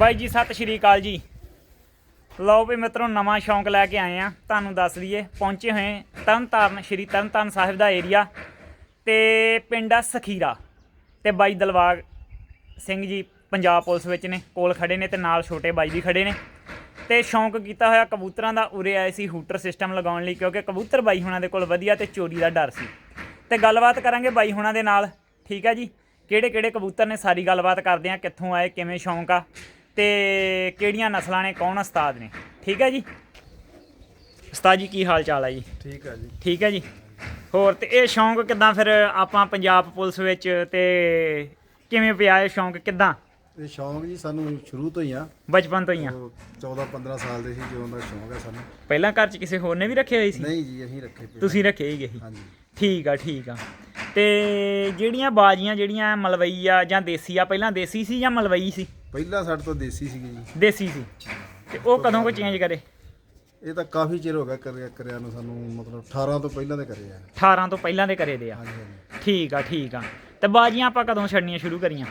ਬਾਈ ਜੀ, ਸਤਿ ਸ਼੍ਰੀ ਅਕਾਲ ਜੀ। ਲਓ ਵੀ ਮਿੱਤਰੋ, ਨਵਾਂ ਸ਼ੌਂਕ ਲੈ ਕੇ ਆਏ ਆ। ਤੁਹਾਨੂੰ ਦੱਸ ਦਈਏ, ਪਹੁੰਚੇ ਹੋਏ ਤਰਨਤਾਰਨ, ਸ਼੍ਰੀ ਤਰਨਤਾਰਨ ਸਾਹਿਬ ਦਾ ਏਰੀਆ ਤੇ ਪਿੰਡ ਆ ਸਖੀਰਾ। ਤੇ ਬਾਈ ਦਲਵਾਗ ਸਿੰਘ ਜੀ ਪੰਜਾਬ ਪੁਲਿਸ ਵਿੱਚ ਨੇ, ਕੋਲ ਖੜੇ ਨੇ ਤੇ ਨਾਲ ਛੋਟੇ ਬਾਈ ਵੀ ਖੜੇ ਨੇ। ਤੇ ਸ਼ੌਂਕ ਕੀਤਾ ਹੋਇਆ ਕਬੂਤਰਾਂ ਦਾ, ਉਰੇ ਆਏ ਸੀ ਹੂਟਰ ਸਿਸਟਮ ਲਗਾਉਣ ਲਈ, ਕਿਉਂਕਿ ਕਬੂਤਰ ਬਾਈ ਹੁਣਾਂ ਦੇ ਕੋਲ ਵਧੀਆ ਤੇ ਚੋਰੀ ਦਾ ਡਰ ਸੀ। ਤੇ ਗੱਲਬਾਤ ਕਰਾਂਗੇ ਬਾਈ ਹੁਣਾਂ ਦੇ ਨਾਲ, ਠੀਕ ਹੈ ਜੀ? ਕਿਹੜੇ ਕਿਹੜੇ ਕਬੂਤਰ ਨੇ, ਸਾਰੀ ਗੱਲਬਾਤ ਕਰਦੇ ਆ ਕਿੱਥੋਂ ਆਏ, ਕਿਵੇਂ ਸ਼ੌਂਕ ਆ? ਤੇ ਕਿਹੜੀਆਂ ਨਸਲਾਂ ਨੇ ਕੌਣ ਉਸਤਾਦ ਨੇ? ਠੀਕ ਹੈ ਜੀ? ਉਸਤਾਦ ਜੀ ਕੀ ਹਾਲ ਚਾਲ ਹੈ ਜੀ? ਠੀਕ ਆ ਜੀ। ਠੀਕ ਹੈ ਜੀ? ਹੋਰ ਤੇ ਇਹ ਸ਼ੌਂਕ ਕਿਦਾਂ ਫਿਰ ਆਪਾਂ ਪੰਜਾਬ ਪੁਲਿਸ ਵਿੱਚ ਤੇ ਕਿਵੇਂ ਪਿਆ ਇਹ ਸ਼ੌਂਕ ਕਿਦਾਂ? ਇਹ ਸ਼ੌਂਕ ਜੀ ਸਾਨੂੰ ਸ਼ੁਰੂ ਤੋਂ ਹੀ ਆ। ਬਚਪਨ ਤੋਂ ਹੀ ਆ। 14 15 ਸਾਲ ਦੇ ਸੀ ਜਦੋਂ ਦਾ ਸ਼ੌਂਕ ਹੈ ਸਾਨੂੰ। ਪਹਿਲਾਂ ਘਰ 'ਚ ਕਿਸੇ ਹੋਰ ਨੇ ਵੀ ਰੱਖੇ ਹੋਏ ਸੀ? ਨਹੀਂ ਜੀ ਅਸੀਂ ਰੱਖੇ ਪਏ ਤੁਸੀਂ ਰੱਖੇ ਹੀਗੇ ਹਾਂਜੀ। ਠੀਕ ਆ ਠੀਕ ਆ। ਤੇ ਜਿਹੜੀਆਂ ਬਾਜੀਆਂ ਜਿਹੜੀਆਂ ਮਲਵਈ ਆ ਜਾਂ ਦੇਸੀ ਆ ਪਹਿਲਾਂ ਦੇਸੀ ਸੀ ਜਾਂ ਮਲਵਈ ਸੀ? ਪਹਿਲਾਂ ਸਾਡੇ ਤੋਂ ਦੇਸੀ ਸੀਗੀ ਜੀ। ਦੇਸੀ ਸੀ। ਤੇ ਉਹ ਕਦੋਂ ਕੋ ਚੇਂਜ ਕਰੇ? ਇਹ ਤਾਂ ਕਾਫੀ ਚਿਰ ਹੋ ਗਿਆ ਕਰਿਆ ਕਰਿਆ ਨੂੰ ਸਾਨੂੰ ਮਤਲਬ 18 ਤੋਂ ਪਹਿਲਾਂ ਦੇ ਕਰੇ ਆ। 18 ਤੋਂ ਪਹਿਲਾਂ ਦੇ ਕਰੇ ਦੇ ਆ। ਹਾਂਜੀ ਹਾਂਜੀ। ਠੀਕ ਆ ਠੀਕ ਆ। ਤੇ ਬਾਜੀਆਂ ਆਪਾਂ ਕਦੋਂ ਛੱਡਣੀਆਂ ਸ਼ੁਰੂ ਕਰੀਆਂ?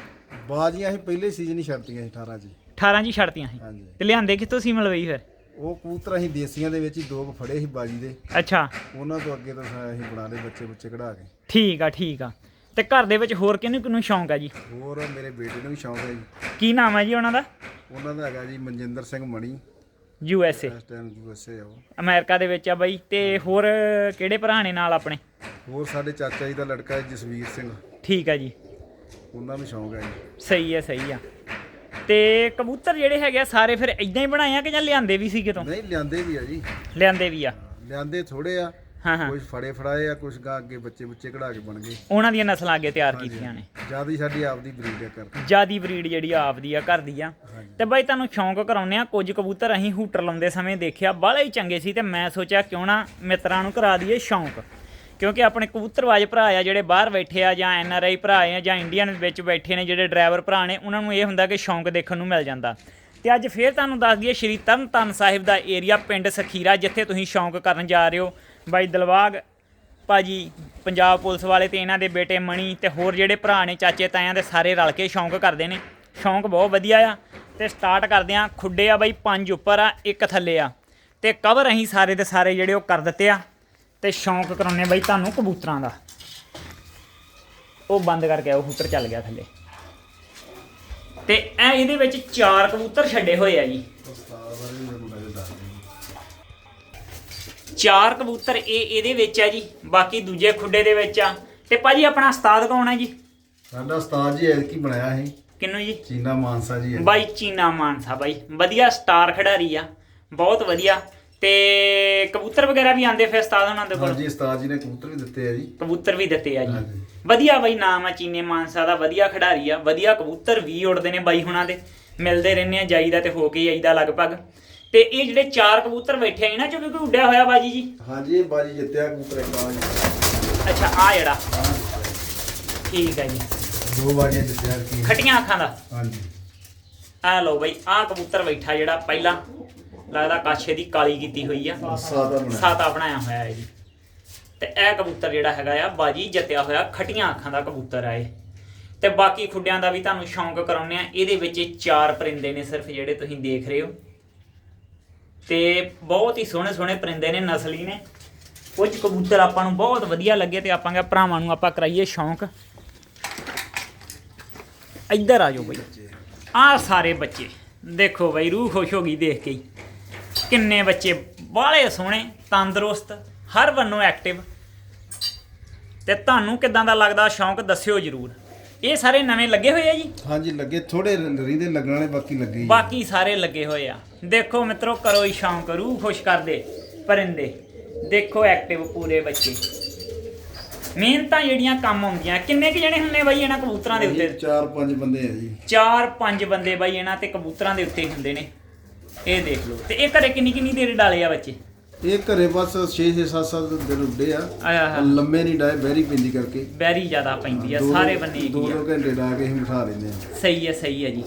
ਬਾਜ਼ੀਆਂ ਅਸੀਂ ਪਹਿਲੇ ਸੀਜ਼ਨ ਹੀ ਛੱਡਤੀਆਂ ਸੀ 18 ਜੀ। 18 ਜੀ ਛੱਡਤੀਆਂ ਸੀ। ਹਾਂਜੀ। ਤੇ ਲਿਆਂਦੇ ਕਿੱਥੋਂ ਸੀ ਮਲਵਈ ਫਿਰ? ਉਹ ਕਬੂਤਰ ਅਸੀਂ ਦੇਸੀਆਂ ਦੇ ਵਿੱਚ ਹੀ ਦੋ ਕੁ ਫੜੇ ਸੀ ਬਾਜੀ ਦੇ। ਅੱਛਾ। ਉਹਨਾਂ ਤੋਂ ਅੱਗੇ ਤੋਂ ਸਾ- ਅਸੀਂ ਬਣਾ ਲਏ ਬੱਚੇ ਬੱਚੇ ਕਢਾ ਕੇ। ਠੀਕ ਆ ਠੀਕ ਆ। ਤੇ ਘਰ ਦੇ ਵਿੱਚ ਹੋਰ ਕਿਹਨੂੰ ਕਿਹਨੂੰ ਸ਼ੌਂਕ ਆ ਜੀ? ਹੋਰ ਮੇਰੇ ਬੇਟੇ ਨੂੰ ਵੀ ਸ਼ੌਂਕ ਹੈ ਜੀ। ਕੀ ਨਾਮ ਹੈ ਜੀ ਉਹਨਾਂ ਦਾ? ਉਹਨਾਂ ਦਾ ਹੈਗਾ ਜੀ Manjinder Singh Mani. U S A. ਇਸ ਟਾਈਮ ਯੂਐਸਏ ਆ ਉਹ। ਅਮਰੀਕਾ ਦੇ ਵਿੱਚ ਆ ਬਾਈ ਤੇ ਹੋਰ ਕਿਹੜੇ ਭਰਾ ਨੇ ਨਾਲ ਆਪਣੇ? ਹੋਰ ਸਾਡੇ ਚਾਚਾ ਜੀ ਦਾ ਲੜਕਾ ਹੈ ਜਸਵੀਰ ਸਿੰਘ। ਠੀਕ ਆ ਜੀ। ਉਹਨਾਂ ਨੂੰ ਸ਼ੌਂਕ ਹੈ ਜੀ। ਸਹੀ ਹੈ ਸਹੀ ਆ। ਤੇ ਕਬੂਤਰ ਜਿਹੜੇ ਹੈਗੇ ਆ ਸਾਰੇ ਫਿਰ ਇਦਾਂ ਹੀ ਬਣਾਏ ਆ ਕਿ ਜਾਂ ਲਿਆਂਦੇ ਵੀ ਸੀ ਕਿਤੋਂ ਨਹੀਂ ਲਿਆਂਦੇ ਵੀ ਆ ਜੀ। ਲਿਆਂਦੇ ਵੀ ਆ। ਲਿਆਂਦੇ ਥੋੜੇ ਆ। ਹਾਂ ਹਾਂ। ਕੁਝ ਫੜੇ ਫੜਾਏ ਆ ਕੁਝ ਗਾ ਅੱਗੇ ਬੱਚੇ ਬੱਚੇ ਕਢਾ ਕੇ ਬਣ ਗਏ। ਉਹਨਾਂ ਦੀਆਂ ਨਸਲਾਂ ਅੱਗੇ ਤਿਆਰ ਕੀਤੀਆਂ ਨੇ। ਜ਼ਿਆਦਾ ਸਾਡੀ ਆਪਦੀ ਬਰੀਡ ਆ ਕਰਕੇ ਜਿਆਦੀ ਬਰੀਡ ਜਿਹੜੀ ਆਪਦੀ ਆ ਘਰ ਦੀ ਆ। ਤੇ ਬਾਈ ਤੁਹਾਨੂੰ ਸ਼ੌਂਕ ਕਰਾਉਨੇ ਆ ਕੁਝ ਕਬੂਤਰ ਅਸੀਂ ਹੂਟਰ ਲਾਉਂਦੇ ਸਮੇਂ ਦੇਖਿਆ ਬਾਹਲੇ ਹੀ ਚੰਗੇ ਸੀ ਤੇ ਮੈਂ ਸੋਚਿਆ ਕਿਉਂ ਨਾ ਮਿੱਤਰਾਂ ਨੂੰ ਕਰਾ ਦਈਏ ਸ਼ੌਂਕ। ਕਿਉਂਕਿ ਆਪਣੇ ਕਬੂਤਰਵਾਜ ਭਰਾ ਆ ਜਿਹੜੇ ਬਾਹਰ ਬੈਠੇ ਆ ਜਾਂ ਐਨ ਆਰ ਆਈ ਭਰਾ ਆ ਜਾਂ ਇੰਡੀਅਨ ਵਿੱਚ ਬੈਠੇ ਨੇ ਜਿਹੜੇ ਡਰਾਈਵਰ ਭਰਾ ਨੇ ਉਹਨਾਂ ਨੂੰ ਇਹ ਹੁੰਦਾ ਕਿ ਸ਼ੌਂਕ ਦੇਖਣ ਨੂੰ ਮਿਲ ਜਾਂਦਾ। ਤੇ ਅੱਜ ਫੇਰ ਤੁਹਾਨੂੰ ਦੱਸ ਦਈਏ ਸ਼੍ਰੀ ਤਰਨਤਾਰਨ ਸਾਹਿਬ ਦਾ ਏਰੀਆ ਪਿੰਡ ਸਖੀਰਾ ਜਿੱਥੇ ਤੁਸੀਂ ਸ਼ੌਂਕ ਕਰਨ ਜਾ ਰਹੇ ਹੋ। ਬਾਈ ਦਲਵਾਗ, ਭਾਜੀ ਪੰਜਾਬ ਪੁਲਿਸ ਵਾਲੇ ਤੇ ਇਹਨਾਂ ਦੇ ਬੇਟੇ ਮਣੀ ਤੇ ਹੋਰ ਜਿਹੜੇ ਭਰਾ ਨੇ ਚਾਚੇ ਤਾਇਆਂ ਦੇ ਸਾਰੇ ਰਲ ਕੇ ਸ਼ੌਂਕ ਕਰਦੇ ਨੇ। ਸ਼ੌਂਕ ਬਹੁਤ ਵਧੀਆ ਆ ਤੇ ਸਟਾਰਟ ਕਰਦੇ ਆ ਖੁੱਡੇ ਆ ਬਾਈ, ਪੰਜ ਉੱਪਰ ਆ, ਇੱਕ ਥੱਲੇ ਆ। ਤੇ ਕਵਰ ਅਸੀਂ ਸਾਰੇ ਦੇ ਸਾਰੇ ਜਿਹੜੇ ਉਹ ਕਰ ਦਿੱਤੇ ਆ ਤੇ ਸ਼ੌਂਕ ਕਰਾਉਨੇ ਬਾਈ ਤੁਹਾਨੂੰ ਕਬੂਤਰਾਂ ਦਾ। ਉਹ ਬੰਦ ਕਰਕੇ ਉਹ ਕਬੂਤਰ ਚੱਲ ਗਿਆ ਥੱਲੇ। ਤੇ ਇਹ ਇਹਦੇ ਵਿੱਚ ਚਾਰ ਕਬੂਤਰ ਛੱਡੇ ਹੋਏ ਆ ਜੀ। ਚਾਰ ਕਬੂਤਰ ਇਹ ਇਹਦੇ ਵਿੱਚ ਆ ਜੀ ਬਾਕੀ ਦੂਜੇ ਖੁੱਡੇ ਦੇ ਵਿੱਚ ਆ। ਤੇ ਭਾਜੀ ਆਪਣਾ ਉਸਤਾਦ ਕੌਣ ਹੈ ਜੀ? ਸਾਡਾ ਉਸਤਾਦ ਜੀ ਐਤਕੀ ਬਣਾਇਆ ਸੀ। ਕਿੰਨੂ ਜੀ? ਚੀਨਾ ਮਾਨਸਾ ਜੀ ਹੈ ਬਾਈ ਚੀਨਾ ਮਾਨਸਾ ਬਾਈ। ਵਧੀਆ ਸਟਾਰ ਖਿਡਾਰੀ ਆ ਬਹੁਤ ਵਧੀਆ। ਤੇ ਕਬੂਤਰ ਵਗੈਰਾ ਵੀ ਆਂਦੇ ਫਿਰ ਉਸਤਾਦ ਉਹਨਾਂ ਦੇ ਕੋਲ? ਹਾਂਜੀ ਉਸਤਾਦ ਜੀ ਨੇ ਕਬੂਤਰ ਵੀ ਦਿੱਤੇ ਆ ਜੀ। ਕਬੂਤਰ ਵੀ ਦਿੱਤੇ ਆ ਜੀ। ਹਾਂਜੀ। ਵਧੀਆ ਬਾਈ ਨਾਮ ਆ ਚੀਨੇ ਮਾਨਸਾ ਦਾ ਵਧੀਆ ਖਿਡਾਰੀ ਆ। ਵਧੀਆ ਕਬੂਤਰ ਵੀ ਉੜਦੇ ਨੇ ਬਾਈ ਹੁਣਾਂ ਦੇ। ਮਿਲਦੇ ਰਹਿੰਦੇ ਆ ਜਾਈਦਾ ਤੇ ਹੋ ਕੇ ਆਈਦਾ ਲਗਭਗ। ਤੇ ਇਹ ਜਿਹੜੇ ਚਾਰ ਕਬੂਤਰ ਬੈਠੇ ਆ ਇਹਨਾਂ ਚੋਂ ਵੀ ਕੋਈ ਉੱਡਿਆ ਹੋਇਆ ਬਾਜੀ ਜੀ? ਹਾਂਜੀ ਇਹ ਬਾਜੀ ਜਿੱਤਿਆ ਕਬੂਤਰ ਇੱਕ ਆ ਅੱਛਾ ਆ ਜਿਹੜਾ। ਠੀਕ ਹੈ ਜੀ। ਦੋ ਬਾਜੀਆਂ ਜਿੱਤਿਆ ਕੀ ਖਟੀਆਂ ਅੱਖਾਂ ਦਾ? ਹਾਂਜੀ। ਆ ਲਓ ਬਈ ਆ ਕਬੂਤਰ ਬੈਠਾ ਜਿਹੜਾ ਪਹਿਲਾਂ ਲੱਗਦਾ ਕਾਛੇ ਦੀ ਕਾਲੀ ਕੀਤੀ ਹੋਈ ਆ। ਸਾਦਾ ਬਣਾਇਆ। ਬਣਾਇਆ ਹੋਇਆ ਹੈ ਜੀ। ਤੇ ਇਹ ਕਬੂਤਰ ਜਿਹੜਾ ਹੈਗਾ ਆ ਬਾਜੀ ਜਿੱਤਿਆ ਹੋਇਆ ਖਟੀਆਂ ਅੱਖਾਂ ਦਾ ਕਬੂਤਰ ਆ ਇਹ। ਤੇ ਬਾਕੀ ਖੁੱਡਿਆਂ ਦਾ ਵੀ ਤੁਹਾਨੂੰ ਸ਼ੌਂਕ ਕਰਾਉਨੇ ਆ ਇਹਦੇ ਵਿੱਚ ਚਾਰ ਪਰਿੰਦੇ ਨੇ ਸਿਰਫ ਜਿਹੜੇ ਤੁਸੀਂ ਦੇਖ ਰਹੇ ਹੋ। ਤੇ ਬਹੁਤ ਹੀ ਸੋਹਣੇ ਸੋਹਣੇ ਪਰਿੰਦੇ ਨੇ ਨਸਲੀ ਨੇ। ਕੁਝ ਕਬੂਤਰ ਆਪਾਂ ਨੂੰ ਬਹੁਤ ਵਧੀਆ ਲੱਗੇ ਤੇ ਆਪਾਂ ਕਿਹਾ ਭਰਾਵਾਂ ਨੂੰ ਆਪਾਂ ਕਰਾਈਏ ਸ਼ੌਂਕ। ਇੱਧਰ ਆ ਜਾਓ ਬਈ। ਆਹ ਸਾਰੇ ਬੱਚੇ। ਦੇਖੋ ਬਈ ਰੂਹ ਖੁਸ਼ ਹੋ ਗਈ ਦੇਖ ਕੇ ਕਿੰਨੇ ਬੱਚੇ ਬਾਹਲੇ ਸੋਹਣੇ ਤੰਦਰੁਸਤ ਹਰ ਵੱਲੋਂ ਐਕਟਿਵ ਤੇ ਤੁਹਾਨੂੰ ਕਿਦਾਂ ਦਾ ਲੱਗਦਾ ਸ਼ੌਂਕ ਦੱਸਿਓ ਜਰੂਰ। ਇਹ ਸਾਰੇ ਨਵੇਂ ਲੱਗੇ ਹੋਏ ਆ ਜੀ? ਹਾਂਜੀ ਲੱਗੇ ਥੋੜੇ ਰਹਿੰਦੇ ਲੱਗਣ ਵਾਲੇ ਬਾਕੀ ਲੱਗੇ ਹੀ ਆ। ਬਾਕੀ ਸਾਰੇ ਲੱਗੇ ਹੋਏ ਆ। ਦੇਖੋ ਮਿੱਤਰੋ ਕਰੋ ਹੀ ਸ਼ੌਂਕ ਰੂਹ ਖੁਸ਼ ਕਰਦੇ ਪਰਿੰਦੇ। ਦੇਖੋ ਐਕਟਿਵ ਪੂਰੇ ਬੱਚੇ। ਮਿਹਨਤਾਂ ਜਿਹੜੀਆਂ ਕੰਮ ਆਉਂਦੀਆਂ ਕਿੰਨੇ ਕੁ ਜਣੇ ਹੁੰਨੇ ਬਾਈ ਇਹਨਾਂ ਕਬੂਤਰਾਂ ਦੇ ਉੱਤੇ? ਚਾਰ ਪੰਜ ਬੰਦੇ ਆ ਜੀ। ਚਾਰ ਪੰਜ ਬੰਦੇ ਬਾਈ ਇਹਨਾਂ ਤੇ ਕਬੂਤਰਾਂ ਦੇ ਉੱਤੇ ਹੀ ਹੁੰਦੇ ਨੇ। ਇਹ ਦੇਖ ਲਓ। ਤੇ ਇਹ ਘਰੇ ਕਿੰਨੀ ਕਿੰਨੀ ਦੇਰ ਡਾਲੇ ਆ ਬੱਚੇ? ਇਹ ਘਰੇ ਬਸ 6 6 7 7 ਦਿਨ ਉੱਡੇ ਆ। ਹਾਂ ਲੰਮੇ ਨਹੀਂ ਡਾਏ ਬਹਿਰੀ ਪੈਂਦੀ ਕਰਕੇ। ਬੈਰੀ ਜ਼ਿਆਦਾ ਪੈਂਦੀ ਆ ਸਾਰੇ ਬੰਨੇ ਦੋ ਹੈਗੀ ਆ। ਦੋ ਘੰਟੇ ਡਾ ਕੇ ਅਸੀਂ ਬਿਠਾ ਲੈਂਦੇ ਆ। ਸਹੀ ਹੈ ਸਹੀ ਹੈ ਜੀ।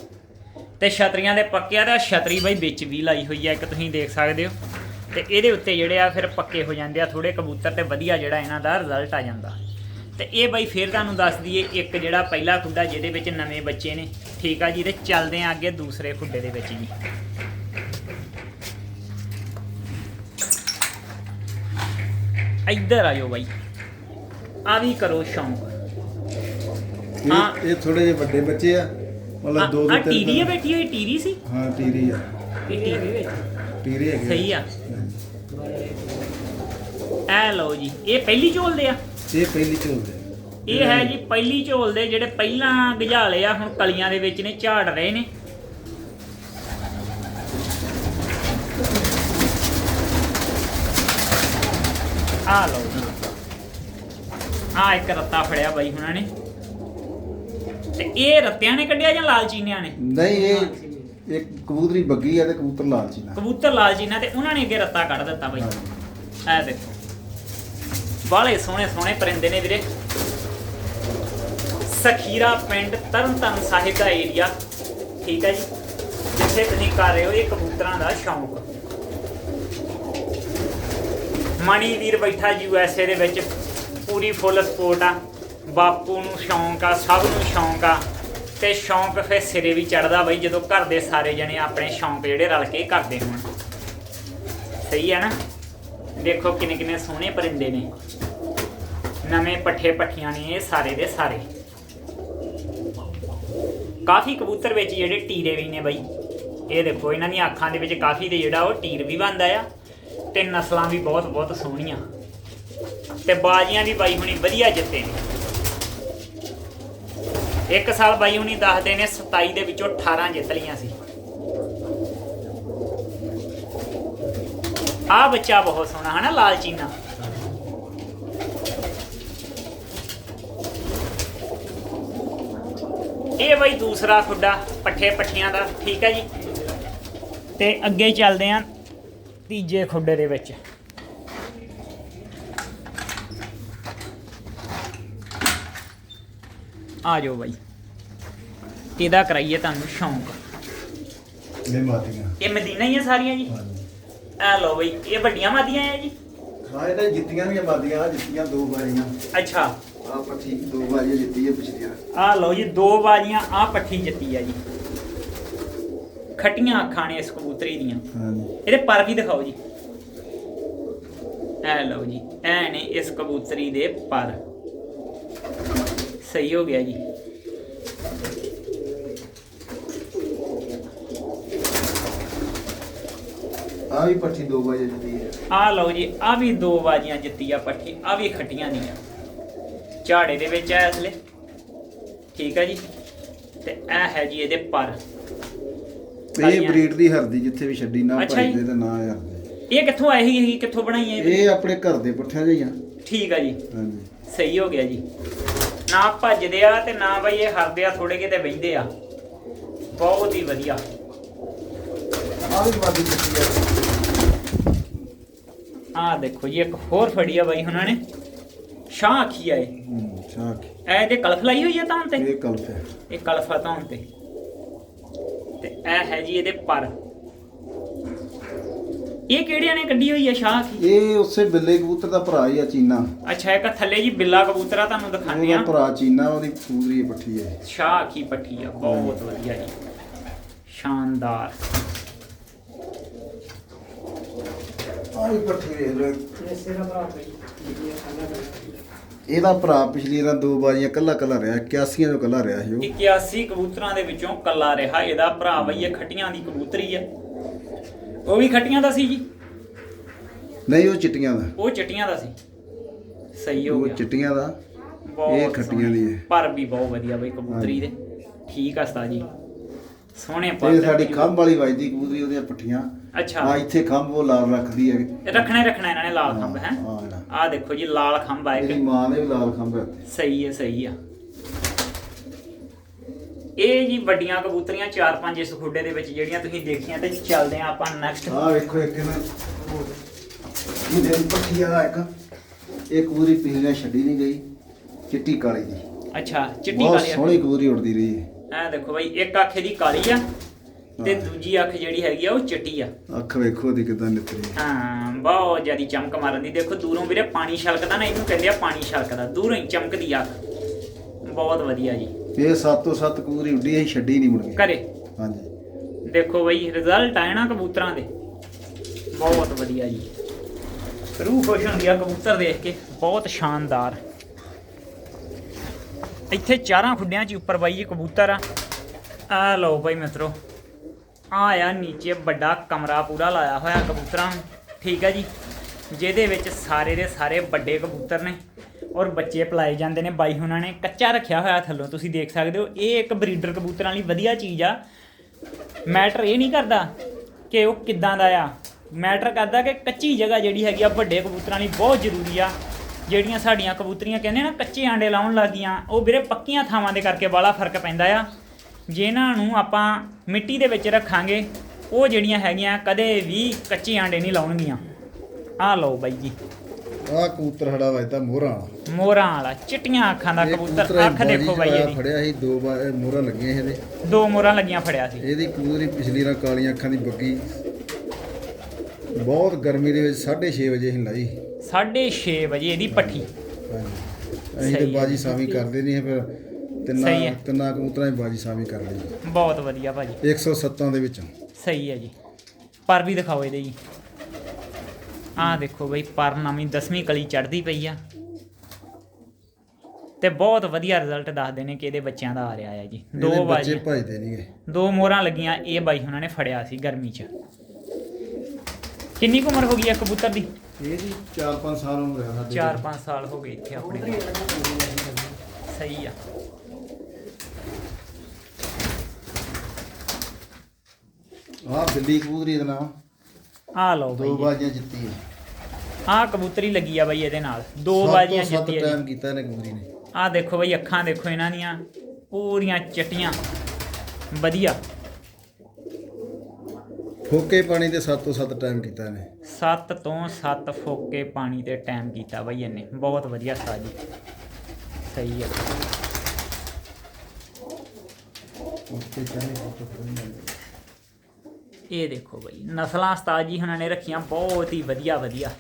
ਤੇ ਛਤਰੀਆਂ ਦੇ ਪੱਕੇ ਆ ਤੇ ਛਤਰੀ ਬਾਈ ਵਿੱਚ ਵੀ ਲਾਈ ਹੋਈ ਆ ਇੱਕ ਤੁਸੀਂ ਦੇਖ ਸਕਦੇ ਹੋ। ਤੇ ਇਹਦੇ ਉੱਤੇ ਜਿਹੜੇ ਆ ਫਿਰ ਪੱਕੇ ਹੋ ਜਾਂਦੇ ਆ ਥੋੜੇ ਕਬੂਤਰ ਤੇ ਵਧੀਆ ਜਿਹੜਾ ਇਹਨਾਂ ਦਾ ਰਿਜ਼ਲਟ ਆ ਜਾਂਦਾ। ਤੇ ਇਹ ਬਾਈ ਫੇਰ ਤੁਹਾਨੂੰ ਦੱਸ ਦਈਏ ਇੱਕ ਜਿਹੜਾ ਪਹਿਲਾ ਖੁੱਡਾ ਜਿਹਦੇ ਵਿੱਚ ਨਵੇਂ ਬੱਚੇ ਨੇ ਠੀਕ ਆ ਜੀ ਤੇ ਚੱਲਦੇ ਆ ਅੱਗੇ ਦੂਸਰੇ ਖੁੱਡੇ ਦੇ ਵਿੱਚ ਜੀ। ਇੱਧਰ ਆਇਓ ਬਾਈ। ਆ ਵੀ ਕਰੋ ਸ਼ੌਂਕ। ਹਾਂ। ਇਹ ਥੋੜੇ ਜਿਹੇ ਵੱਡੇ ਬੱਚੇ ਆ। ਮਤਲਬ ਦੋ ਆ ਦੋ ਟੀਰੀ ਆ ਤਿੰਨ ਬੈਠੀ ਹੋਈ ਟੀਰੀ ਸੀ? ਹਾਂ ਟੀਰੀ ਆ। ਇਹ ਟੀਰੀ ਵਿੱਚ। ਟੀਰੀ ਹੈਗੇ ਸਹੀ ਆ। ਐ ਲਓ ਜੀ ਇਹ ਪਹਿਲੀ ਝੋਲਦੇ ਆ? ਇਹ ਪਹਿਲੀ ਝੋਲਦੇ। ਇਹ ਹੈ ਜੀ ਪਹਿਲੀ ਝੋਲ ਦੇ ਜਿਹੜੇ ਪਹਿਲਾਂ ਗਝਾਲੇ ਆ ਹੁਣ ਕਲੀਆਂ ਦੇ ਵਿੱਚ ਨੇ ਝਾੜ ਰਹੇ ਨੇ। ਆ ਲਓ ਜੀ। ਆ ਇੱਕ ਰੱਤਾ ਫੜਿਆ ਬਾਈ ਹੁਣਾਂ ਨੇ। ਤੇ ਇਹ ਰੱਤਿਆਂ ਨੇ ਕੱਢਿਆ ਜਾਂ ਲਾਲ ਚੀਨਿਆਂ ਨੇ? ਨਹੀਂ ਇਹ ਇੱਕ ਕਬੂਤਰੀ ਬੱਗੀ ਆ ਤੇ ਕਬੂਤਰ ਲਾਲ ਚੀਨਾ ਕਬੂਤਰ ਲਾਲ ਚੀਨਾ ਤੇ ਉਹਨਾਂ ਨੇ ਅੱਗੇ ਰੱਤਾ ਕੱਢ ਦਿੱਤਾ ਬਾਈ। ਐ ਦੇਖੋ। ਬਾਲੇ ਸੋਹਣੇ ਸੋਹਣੇ ਪਰਿੰਦੇ ਨੇ ਵੀਰੇ। ਸਖੀਰਾ ਪਿੰਡ ਤਰਨਤਾਰਨ ਸਾਹਿਬ ਦਾ ਏਰੀਆ ਠੀਕ ਹੈ ਜੀ। ਜਿੱਥੇ ਤੁਸੀਂ ਕਰ ਰਹੇ ਹੋ ਇਹ ਕਬੂਤਰਾਂ ਦਾ ਸ਼ੌਂਕ। ਮਣੀ ਵੀਰ ਬੈਠਾ ਯੂ ਐਸ ਏ ਦੇ ਵਿੱਚ। ਪੂਰੀ ਫੁੱਲ ਸਪੋਰਟ ਆ। ਬਾਪੂ ਨੂੰ ਸ਼ੌਂਕ ਆ, ਸਭ ਨੂੰ ਸ਼ੌਂਕ ਆ। ਤੇ ਸ਼ੌਂਕ ਫਿਰ ਸਿਰੇ ਵੀ ਚੜਦਾ ਬਈ, ਜਦੋਂ ਘਰ ਦੇ ਸਾਰੇ ਜਣੇ ਆਪਣੇ ਸ਼ੌਂਕ ਜਿਹੜੇ ਰਲ ਕੇ ਕਰਦੇ ਹੋਣ। ਸਹੀ ਹੈ ਨਾ? ਦੇਖੋ ਕਿੰਨੇ ਕਿੰਨੇ ਸੋਹਣੇ ਪਰਿੰਦੇ ਨੇ। ਨਵੇਂ ਪੱਠੇ ਪੱਠੀਆਂ ਨੇ ਇਹ ਸਾਰੇ ਦੇ ਸਾਰੇ। ਕਾਫੀ ਕਬੂਤਰ ਵਿੱਚ ਜਿਹੜੇ ਟੀਰੇ ਵੀ ਨੇ ਬਈ। ਇਹ ਦੇਖੋ, ਇਹਨਾਂ ਦੀਆਂ ਅੱਖਾਂ ਦੇ ਵਿੱਚ ਕਾਫੀ ਦੇ ਜਿਹੜਾ ਉਹ ਟੀਰ ਵੀ ਬੰਦਾ ਆ, ਤੇ ਨਸਲਾਂ ਵੀ ਬਹੁਤ ਬਹੁਤ ਸੋਹਣੀਆਂ। ਤੇ ਬਾਜੀਆਂ ਵੀ ਬਾਈ ਹੁਣੀ ਵਧੀਆ ਜਿੱਤੇ ਨੇ। ਇੱਕ ਸਾਲ ਬਾਈ ਹੁਣੀ ਦੱਸਦੇ ਨੇ 27 ਦੇ ਵਿੱਚੋਂ 18 ਜਿੱਤ ਲਈਆਂ ਸੀ। ਆ ਬੱਚਾ ਬਹੁਤ ਸੋਹਣਾ, ਹਨਾ, ਲਾਲ ਚੀਨਾ? ਇਹ ਬਈ ਦੂਸਰਾ ਖੁੱਡਾ ਪੱਠੇ ਪੱਠੀਆਂ ਦਾ, ਠੀਕ ਹੈ ਜੀ? ਤੇ ਅੱਗੇ ਚੱਲਦੇ ਆਂ ਤੀਜੇ ਖੁੱਡੇ ਦੇ ਵਿੱਚ। ਆ ਜਾਓ ਬਾਈ। ਇਹਦਾ ਕਰਾਈਏ ਤੁਹਾਨੂੰ ਸ਼ੌਂਕ। ਇਹ ਮਦੀਨਾ ਹੀ ਆ ਸਾਰੀਆਂ ਜੀ। ਆ ਲਓ ਬਈ ਇਹ ਵੱਡੀਆਂ ਮਾਦੀਆਂ ਆ ਜੀ। ਹਾਂ ਇਹਦਾ ਜਿੱਤੀਆਂ ਵੀ ਮਾਦੀਆਂ ਆ ਜਿੱਤੀਆਂ ਦੋ ਵਾਰੀਆਂ। ਅੱਛਾ। ਆ ਪੱਠੀ ਦੋ ਵਾਰੀਆਂ ਜਿੱਤੀ ਹੈ ਪਿਛਲੀਆਂ। ਆ ਲਓ ਜੀ ਦੋ ਬਾਜੀਆਂ ਆ ਪੱਠੀ ਜਿੱਤੀ ਆ ਜੀ। ਖੱਟੀਆਂ ਅੱਖਾਂ ਨੇ ਇਸ ਕਬੂਤਰੀ ਦੀਆਂ। ਹਾਂਜੀ। ਇਹਦੇ ਪਰ ਵੀ ਦਿਖਾਓ ਜੀ। ਐ ਲਓ ਜੀ ਐ ਨੇ ਇਸ ਕਬੂਤਰੀ ਦੇ ਪਰ। ਸਹੀ ਹੋ ਗਿਆ ਜੀ। ਆ ਵੀ ਪੱਠੀ ਦੋ ਵਾਰੀਆਂ ਜਿੱਤੀ ਹੈ। ਆ ਲਓ ਜੀ ਆ ਵੀ ਦੋ ਬਾਜੀਆਂ ਜਿੱਤੀ ਆ ਪੱਠੀ ਆ ਵੀ ਖੱਟੀਆਂ ਨਹੀਂ ਆ। ਝਾੜੇ ਦੇ ਵਿੱਚ ਆ ਇਸਲੇ ਠੀਕ ਆ ਜੀ। ਤੇ ਇਹ ਹੈ ਜੀ ਇਹਦੇ ਪਰ। ਇਹ ਕਾਲੀਆਂ। ਬਰੀਡ ਦੀ ਹਰਦੀ ਜਿੱਥੇ ਵੀ ਛੱਡੀ ਨਾ ਅੱਛਾ ਭਾਈ ਜੀ। ਦੇ ਤੇ ਨਾ ਹਰਦੇ। ਇਹ ਕਿੱਥੋਂ ਆਈ ਸੀ ਕਿੱਥੋਂ ਬਣਾਈ ਹੈ ਇਹ? ਇਹ ਆਪਣੇ ਘਰ ਦੇ ਪੱਠਿਆਂ ਦੇ ਹੀ ਆ। ਠੀਕ ਆ ਜੀ। ਹਾਂਜੀ। ਸਹੀ ਹੋ ਗਿਆ ਜੀ। ਨਾ ਭੱਜਦੇ ਆ ਤੇ ਨਾ ਬਈ ਇਹ ਹਰਦੇ ਆ ਥੋੜੇ ਕਿਤੇ ਬਹਿੰਦੇ ਆ। ਬਹੁਤ ਹੀ ਵਧੀਆ। ਆ। ਵੀ ਦੇਖੋ ਜੀ ਇੱਕ ਹੋਰ ਫੜੀ ਆ ਬਾਈ ਉਹਨਾਂ ਨੇ। ਸ਼ਾਹ ਆਖੀ ਆ ਇਹ। ਕਲਫ ਲਾਈ ਹੋਈ ਆ ਤਾਂ ਤੇ? ਇਹ ਕਲਫ ਹੈ। ਇਹ ਕਲਫਾ ਤਾਂ ਤੇ। ਤੇ ਇਹ ਹੈ ਜੀ ਇਹਦੇ ਪਰ। ਇਹ ਕਿਹੜਿਆਂ ਨੇ ਕੱਢੀ ਹੋਈ ਆ ਸ਼ਾਹ ਇਹ ਉਸੇ ਬਿੱਲੇ ਕਬੂਤਰ ਦਾ ਭਰਾ ਹੀ ਆ ਚੀਨਾ। ਅੱਛਾ ਇੱਕ ਥੱਲੇ ਜੀ ਬਿੱਲਾ ਕਬੂਤਰਾ ਤੁਹਾਨੂੰ ਦਿਖਾਉਂਦੇ ਉਹਦਾ ਆ ਭਰਾ ਚੀਨਾ ਉਹਦੀ ਪੂਰੀ ਪੱਠੀ ਹੈ ਸ਼ਾਹ ਆਖੀ ਪੱਠੀ ਆ ਬਹੁਤ ਵਧੀਆ ਜੀ। ਸ਼ਾਨਦਾਰ। ਆ ਵੀ ਪੱਠੀ ਵੇਖ ਲੋ ਇਹਦਾ ਭਰਾ ਪਿਛਲੀ ਰਾਂ ਦੋ ਬਾਰੀਆਂ ਕੱਲਾ ਕੱਲਾ ਰਿਹਾ 81 ਜੋ ਕੱਲਾ ਰਿਹਾ ਸੀ ਉਹ। 81 ਕਬੂਤਰਾਂ ਦੇ ਵਿੱਚੋਂ ਕੱਲਾ ਰਿਹਾ ਇਹਦਾ ਭਰਾ ਬਈ ਇਹ ਖੱਟੀਆਂ ਦੀ ਕਬੂਤਰੀ ਆ। ਉਹ ਵੀ ਖੱਟੀਆਂ ਦਾ ਸੀ ਜੀ? ਨਹੀਂ ਉਹ ਚਿੱਟੀਆਂ ਦਾ। ਉਹ ਚਿੱਟੀਆਂ ਦਾ ਸੀ। ਸਹੀ ਹੋ ਉਹ ਗਿਆ। ਚਿੱਟੀਆਂ ਦਾ। ਬਹੁਤ ਇਹ ਖੱਟੀਆਂ ਸੋਹਣੀ। ਦੀ ਹੈ। ਪਰ ਵੀ ਬਹੁਤ ਵਧੀਆ ਬਈ ਕਬੂਤਰੀ ਦੇ। ਠੀਕ ਆ ਸਤਾ ਜੀ। ਸੋਹਣੇ ਪਰ ਇਹ ਸਾਡੀ ਖੰਭ ਵਾਲੀ ਵੱਜਦੀ ਕਬੂਤਰੀ ਉਹਦੀਆਂ ਪੱਠੀਆਂ। ਆ ਅੱਛਾ ਇੱਥੇ ਖੰਭ ਉਹ ਲਾਲ ਰੱਖਦੀ ਹੈ। ਇਹ ਰੱਖਣਾ ਹੀ ਰੱਖਣਾ ਇਹਨਾਂ ਨੇ ਲਾਲ ਖੰਭ ਹੈ। ਆਹ ਦੇਖੋ ਜੀ ਲਾਲ ਖੰਭ ਆ ਇੱਕ। ਮਾਂ ਦੇ ਵੀ ਲਾਲ ਖੰਭ ਹੈ ਸਹੀ ਹੈ ਸਹੀ ਆ। ਇਹ ਜੀ ਵੱਡੀਆਂ ਕਬੂਤਰੀਆਂ 4-5 ਇਸ ਖੁੱਡੇ ਦੇ ਵਿੱਚ ਜਿਹੜੀਆਂ ਤੁਸੀਂ ਦੇਖੀਆਂ ਤੇ ਚੱਲਦੇ ਆ ਆਪਾਂ ਨੈਕਸਟ ਆ ਵੇਖੋ ਇੱਕ ਨਾ ਇਹਦੇ ਪੱਠੀ ਆ ਇੱਕ। ਇਹ ਕਬੂਤਰੀ ਪਿਛਲੇ ਛੱਡੀ ਨਹੀਂ ਗਈ। ਚਿੱਟੀ ਕਾਲੀ ਦੀ। ਅੱਛਾ ਚਿੱਟੀ ਬਹੁਤ ਕਾਲੀ ਸੋਹਣੀ ਕਬੂਤਰੀ ਉੜਦੀ ਰਹੀ ਹੈ ਐ ਦੇਖੋ ਬਾਈ ਇੱਕ ਅੱਖ ਦੀ ਕਾਲੀ ਆ ਤੇ ਦੂਜੀ ਅੱਖ ਜਿਹੜੀ ਹੈਗੀ ਆ ਉਹ ਚਿੱਟੀ ਆ। ਅੱਖ ਵੇਖੋ ਦੀ ਕਿਦਾਂ ਨਿਤਰੀ ਹਾਂ ਬਹੁਤ ਜਿਆਦੀ ਚਮਕ ਮਾਰਦੀ ਦੇਖੋ ਦੂਰੋਂ ਵੀਰੇ ਪਾਣੀ ਛਲਕਦਾ ਨਾ ਇਹਨੂੰ ਕਹਿੰਦੇ ਆ ਪਾਣੀ ਛਲਕਦਾ। ਦੂਰੋਂ ਹੀ ਚਮਕਦੀ ਆ ਬਹੁਤ ਵਧੀਆ ਜੀ। ਇਹ ਸੱਤ ਤੋਂ ਸੱਤ ਕਬੂਤਰੀ ਉੱਡੀ ਅਸੀਂ ਛੱਡੀ ਨਹੀਂ ਮੁੜ ਕੇ। ਕਰੇ ਹਾਂਜੀ। ਦੇਖੋ ਬਈ ਰਿਜ਼ਲਟ ਆਏ ਨਾ ਕਬੂਤਰਾਂ ਦੇ। ਬਹੁਤ ਵਧੀਆ ਜੀ। ਰੂਹ ਖੁਸ਼ ਹੁੰਦੀ ਆ ਕਬੂਤਰ ਦੇਖ ਕੇ। ਬਹੁਤ ਸ਼ਾਨਦਾਰ। ਇੱਥੇ ਚਾਰਾਂ ਖੁੱਡਿਆਂ 'ਚ ਉੱਪਰ ਬਾਈ ਜੀ ਕਬੂਤਰ ਆ। ਆ ਲਓ ਬਾਈ ਮਿੱਤਰੋ ਆ ਆ ਨੀਚੇ ਵੱਡਾ ਕਮਰਾ ਪੂਰਾ ਲਾਇਆ ਹੋਇਆ ਕਬੂਤਰਾਂ ਨੂੰ। ਠੀਕ ਆ ਜੀ। ਜਿਹਦੇ ਵਿੱਚ ਸਾਰੇ ਦੇ ਸਾਰੇ ਵੱਡੇ ਕਬੂਤਰ ਨੇ। ਔਰ ਬੱਚੇ ਪਲਾਏ ਜਾਂਦੇ ਨੇ ਬਾਈ ਉਹਨਾਂ ਨੇ। ਕੱਚਾ ਰੱਖਿਆ ਹੋਇਆ ਥੱਲੋਂ, ਤੁਸੀਂ ਦੇਖ ਸਕਦੇ ਹੋ। ਇਹ ਇੱਕ ਬਰੀਡਰ ਕਬੂਤਰਾਂ ਲਈ ਵਧੀਆ ਚੀਜ਼ ਆ। ਮੈਟਰ ਇਹ ਨਹੀਂ ਕਰਦਾ ਕਿ ਉਹ ਕਿੱਦਾਂ ਦਾ ਆ। ਮੈਟਰ ਕਰਦਾ ਕਿ ਕੱਚੀ ਜਗ੍ਹਾ ਜਿਹੜੀ ਹੈਗੀ ਆ ਵੱਡੇ ਕਬੂਤਰਾਂ ਲਈ ਬਹੁਤ ਜ਼ਰੂਰੀ ਆ। ਜਿਹੜੀਆਂ ਸਾਡੀਆਂ ਕਬੂਤਰੀਆਂ ਕਹਿੰਦੇ ਨਾ, ਕੱਚੇ ਆਂਡੇ ਲਾਉਣ ਲੱਗੀਆਂ, ਉਹ ਵੀਰੇ ਪੱਕੀਆਂ ਥਾਵਾਂ ਦੇ ਕਰਕੇ ਬਾਲਾ ਫ਼ਰਕ ਪੈਂਦਾ ਆ। ਜਿਨ੍ਹਾਂ ਨੂੰ ਆਪਾਂ ਮਿੱਟੀ ਦੇ ਵਿੱਚ ਰੱਖਾਂਗੇ, ਉਹ ਜਿਹੜੀਆਂ ਹੈਗੀਆਂ ਕਦੇ ਵੀ ਕੱਚੇ ਆਂਡੇ ਨਹੀਂ ਲਾਉਣਗੀਆਂ। ਆ ਲਓ ਬਾਈ ਜੀ। ਆਹ ਕਬੂਤਰ ਸਾਡਾ ਵੱਜਦਾ ਮੋਹਰਾਂ ਵਾਲਾ। ਮੋਹਰਾਂ ਵਾਲਾ ਚਿੱਟੀਆਂ ਅੱਖਾਂ ਦਾ ਕਬੂਤਰ ਅੱਖ ਦੇਖੋ ਬਾਈ ਇਹਦੀ। ਫੜਿਆ ਸੀ ਦੋ ਮੋਹਰਾਂ ਲੱਗੀਆਂ ਇਹਦੇ। ਦੋ ਮੋਹਰਾਂ ਲੱਗੀਆਂ ਫੜਿਆ ਸੀ। ਇਹਦੀ ਕਬੂਤਰੀ ਪਿਛਲੀ ਰਾਂ ਕਾਲੀਆਂ ਅੱਖਾਂ ਦੀ ਬੱਗੀ। ਬਹੁਤ ਗਰਮੀ ਦੇ ਵਿੱਚ 6:30 ਵਜੇ ਅਸੀਂ ਲਾਈ। 6:30 ਵਜੇ ਇਹਦੀ ਪੱਠੀ। ਅਸੀਂ ਤੇ ਹੈ। ਬਾਜੀ ਸਾਵੀ ਕਰਦੇ ਨਹੀਂ ਫਿਰ ਤਿੰਨਾਂ ਹੈ। ਤਿੰਨਾਂ ਕਬੂਤਰਾਂ ਦੀ ਬਾਜੀ ਸਾਵੀ ਕਰ ਲਈ। ਬਹੁਤ ਵਧੀਆ ਭਾਜੀ। 107 ਦੇ ਵਿੱਚੋਂ। ਸਹੀ ਹੈ ਜੀ। ਪਰ ਵੀ ਦਿਖਾਓ ਇਹਦੇ ਜੀ। ਆਹ ਦੇਖੋ ਬਈ ਪਰ ਨਵੀਂ 10ਵੀਂ ਕਲੀ ਚੜਦੀ ਪਈ ਆ। ਤੇ ਬਹੁਤ ਵਧੀਆ ਰਿਜ਼ਲਟ ਦੱਸਦੇ ਨੇ ਕਿ ਇਹਦੇ ਬੱਚਿਆਂ ਦਾ ਆ ਰਿਹਾ ਹੈ ਜੀ। ਦੋ ਬੱਚੇ ਭਜਦੇ ਨਹੀਂਗੇ ਦੋ ਮੋਹਰਾਂ ਲੱਗੀਆਂ ਇਹ ਬਾਈ ਉਹਨਾਂ ਨੇ ਫੜਿਆ ਸੀ ਗਰਮੀ 'ਚ। ਕਿੰਨੀ ਕੁ ਉਮਰ ਹੋ ਗਈ ਹੈ ਕਬੂਤਰ ਦੀ? ਇਹ ਜੀ 4-5 ਸਾਲ ਉਮਰ ਹੈ ਸਾਡੇ। 4-5 ਸਾਲ ਹੋ ਗਏ ਇੱਥੇ ਆਪਣੇ। ਸਹੀ ਆ। ਆਹ ਬਿੱਲੀ ਕਬੂਤਰੀ ਦਾ ਨਾਮ। ਆ ਲਓ ਦੋ ਬਈ ਬਾਜੀਆਂ ਜਿੱਤੀ ਹੈ ਆਹ ਕਬੂਤਰੀ ਲੱਗੀ ਆ ਬਈ ਇਹਦੇ ਨਾਲ। ਦੋ ਤੋਂ ਬਾਜੀਆਂ ਸੱਤ ਜਿੱਤੀ ਆ ਜੀ। ਟਾਈਮ ਕੀਤਾ ਇਹਨੇ ਕਬੂਤਰੀ ਨੇ। ਆਹ ਦੇਖੋ ਬਈ ਅੱਖਾਂ ਦੇਖੋ ਇਹਨਾਂ ਦੀਆਂ। ਪੂਰੀਆਂ ਚਟੀਆਂ। ਵਧੀਆ। ਫੋਕੇ ਪਾਣੀ ਦੇ 7 ਤੋਂ 7 ਟਾਈਮ ਕੀਤਾ ਇਹਨੇ। 7 ਤੋਂ 7 ਫੋਕੇ ਪਾਣੀ ਤੇ ਟਾਈਮ ਕੀਤਾ ਬਈ ਇਹਨੇ। ਬਹੁਤ ਵਧੀਆ ਸਾਜੀ। ਸਹੀ ਹੈ ਫੋਕੇ ਚਾਹੇ ਇਹ ਦੇਖੋ ਬਈ ਨਸਲਾਂ ਉਸਤਾਦ ਜੀ ਉਹਨਾਂ ਨੇ ਰੱਖੀਆਂ ਬਹੁਤ ਹੀ ਵਧੀਆ ਵਧੀਆ।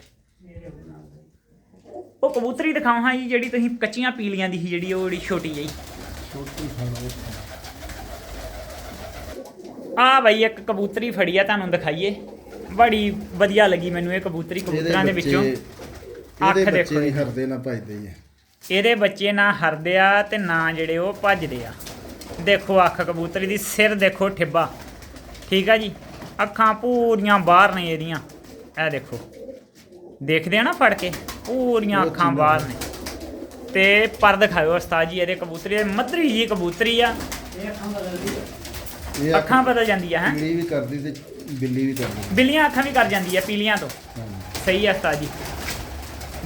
ਉਹ ਕਬੂਤਰੀ ਦਿਖਾਓ ਹਾਂ ਜੀ ਜਿਹੜੀ ਤੁਸੀਂ ਕੱਚੀਆਂ ਪੀਲੀਆਂ ਦੀ ਸੀ ਜਿਹੜੀ ਉਹ ਜਿਹੜੀ ਛੋਟੀ ਜਿਹੀ। ਆ ਬਈ ਇੱਕ ਕਬੂਤਰੀ ਫੜੀ ਆ ਤੁਹਾਨੂੰ ਦਿਖਾਈਏ। ਬੜੀ ਵਧੀਆ ਲੱਗੀ ਮੈਨੂੰ ਇਹ ਕਬੂਤਰੀ ਕਬੂਤਰਾਂ ਦੇ ਵਿੱਚੋਂ। ਅੱਖ ਦੇਖੋ ਬੱਚੇ। ਹਰਦੇ ਨਾ ਭਜਦੇ ਹੀ ਆ ਇਹਦੇ ਬੱਚੇ ਨਾ ਹਰਦੇ ਆ ਤੇ ਨਾ ਜਿਹੜੇ ਉਹ ਭੱਜਦੇ ਆ। ਦੇਖੋ ਅੱਖ ਕਬੂਤਰੀ ਦੀ ਸਿਰ ਦੇਖੋ ਠਿੱਬਾ। ਠੀਕ ਆ ਜੀ? ਅੱਖਾਂ ਪੂਰੀਆਂ ਬਾਹਰ ਨੇ ਇਹਦੀਆਂ। ਇਹ ਦੇਖੋ। ਦੇਖਦੇ ਆ ਨਾ ਫੜ ਕੇ? ਪੂਰੀਆਂ ਅੱਖਾਂ ਬਾਹਰ ਨੇ। ਤੇ ਪਰ ਦਿਖਾਇਓ ਉਸਤਾਦ ਜੀ ਇਹਦੇ ਕਬੂਤਰੀ ਦੇ ਮਧਰੀ ਜੀ ਕਬੂਤਰੀ ਆ। ਇਹ ਅੱਖਾਂ ਬਦਲ ਜਾਂਦੀ ਆ ਹੈ? ਪੀਲੀ ਵੀ ਕਰਦੀ ਤੇ ਬਿੱਲੀ ਵੀ ਕਰਦੀ। ਬਿੱਲੀਆਂ ਅੱਖਾਂ ਵੀ ਕਰ ਜਾਂਦੀ ਆ ਪੀਲੀਆਂ ਤੋਂ। ਸਹੀ ਆ ਉਸਤਾਦ ਜੀ।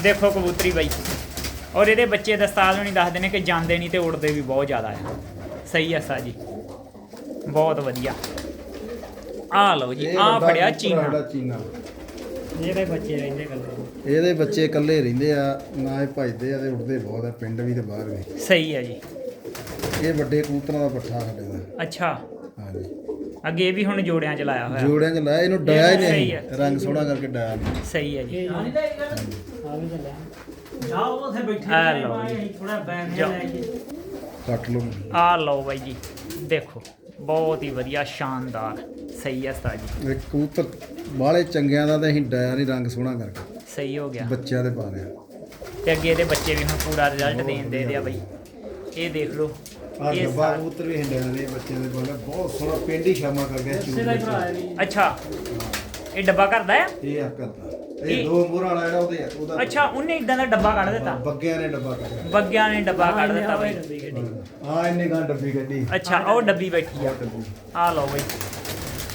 ਦੇਖੋ ਕਬੂਤਰੀ ਬਾਈ। ਔਰ ਇਹਦੇ ਬੱਚੇ ਦਸਤਾਰ ਨੂੰ ਨਹੀਂ ਦੱਸਦੇ ਨੇ ਕਿ ਜਾਂਦੇ ਨਹੀਂ ਤੇ ਉੜਦੇ ਵੀ ਬਹੁਤ ਜ਼ਿਆਦਾ ਆ। ਸਹੀ ਆ ਉਸਤਾਦ ਜੀ। ਬਹੁਤ ਵਧੀਆ। ਆ ਲਓ ਜੀ ਇਹ ਆ ਵੱਡਾ ਫੜਿਆ ਚੀਨਾ। ਸਾਡਾ ਚੀਨਾ। ਬੱਚੇ ਰਹਿੰਦੇ ਕੱਲੇ ਇਹਦੇ ਬੱਚੇ ਇਕੱਲੇ ਰਹਿੰਦੇ ਆ ਨਾ ਇਹ ਭਜਦੇ ਆ ਤੇ ਉੱਡਦੇ ਬਹੁਤ ਆ ਪਿੰਡ ਵੀ ਤੇ ਬਾਹਰ ਵੀ। ਸਹੀ ਆ ਜੀ। ਇਹ ਵੱਡੇ ਕਬੂਤਰਾਂ ਦਾ ਪੱਠਾ ਸਾਡੇ ਦਾ ਅੱਛਾ। ਹਾਂਜੀ। ਅੱਗੇ ਇਹ ਵੀ ਹੁਣ ਜੋੜਿਆਂ ਚ ਲਾਇਆ ਹੋਇਆ। ਜੋੜਿਆਂ 'ਚ ਲਾਇਆ ਇਹਨੂੰ ਡਾਇਆ ਹੀ ਸਹੀ ਨਹੀਂ। ਹੈ। ਰੰਗ ਸੋਹਣਾ ਕਰਕੇ ਡਾਇਆ ਨਹੀਂ। ਸਹੀ ਆ ਜੀ। ਜਾਓ ਉੱਥੇ ਬੈਠੇ ਆ ਲਓ ਜੀ। ਥੋੜਾ ਬੈਠ ਜਾਓ। ਲੈ ਕੇ ਕੱਟ ਲਓ। ਆ ਲਓ ਬਾਈ ਜੀ ਦੇਖੋ ਬਹੁਤ ਹੀ ਵਧੀਆ ਸ਼ਾਨਦਾਰ। ਸਹੀ ਆ ਉਸਤਾਦ ਜੀ। ਇਹ ਕਬੂਤਰ ਬਾਹਲੇ ਚੰਗਿਆਂ ਦਾ ਤੇ ਅਸੀਂ ਡਾਇਆ ਨਹੀਂ ਰੰਗ ਸੋਹਣਾ ਕਰਕੇ। ਸਹੀ ਹੋ ਗਿਆ। ਬੱਚਿਆਂ ਦੇ ਪਾ ਲਿਆ ਤੇ ਅੱਗੇ ਇਹਦੇ ਬੱਚੇ ਵੀ ਹੁਣ ਪੂਰਾ ਰਿਜ਼ਲਟ ਦੇਣ ਦੇ ਦਿਆ ਬਈ। ਇਹ ਦੇਖ ਲਓ। ਆ ਇਹ ਡੱਬਾ ਸਾ- ਕਬੂਤਰ ਵੀ ਹਿੰਡਿਆਂ ਦੇ ਬੱਚਿਆਂ ਦੇ ਲਿਆ ਬਹੁਤ ਸੋਹਣਾ ਪਿੰਡ ਹੀ ਸ਼ਾਮਾ ਕਰ ਗਿਆ ਵੀ ਅੱਛਾ। ਇਹ ਡੱਬਾ ਕਰਦਾ ਆ? ਇਹ ਆ ਕਰਦਾ। ਇਹ- ਇਹ ਦੋ ਮੋਹਰਾਂ ਵਾਲਾ ਜਿਹੜਾ ਉਹਦੇ ਉਹਦਾ ਅੱਛਾ ਉਹਨੇ ਇਦਾਂ ਦਾ ਡੱਬਾ ਕੱਢ ਦਿੱਤਾ? ਬੱਗਿਆਂ ਨੇ ਡੱਬਾ ਕੱਢਿਆ। ਬੱਗਿਆਂ ਨੇ ਡੱਬਾ ਕੱਢ ਦਿੱਤਾ ਬਈ। ਗੱਡੀ। ਹਾਂ ਇੰਨੇ ਗਾਂ ਡੱਬੀ ਕੱਢੀ। ਅੱਛਾ ਉਹ ਡੱਬੀ ਬੈਠੀ ਆ। ਆ ਲਓ ਬਈ।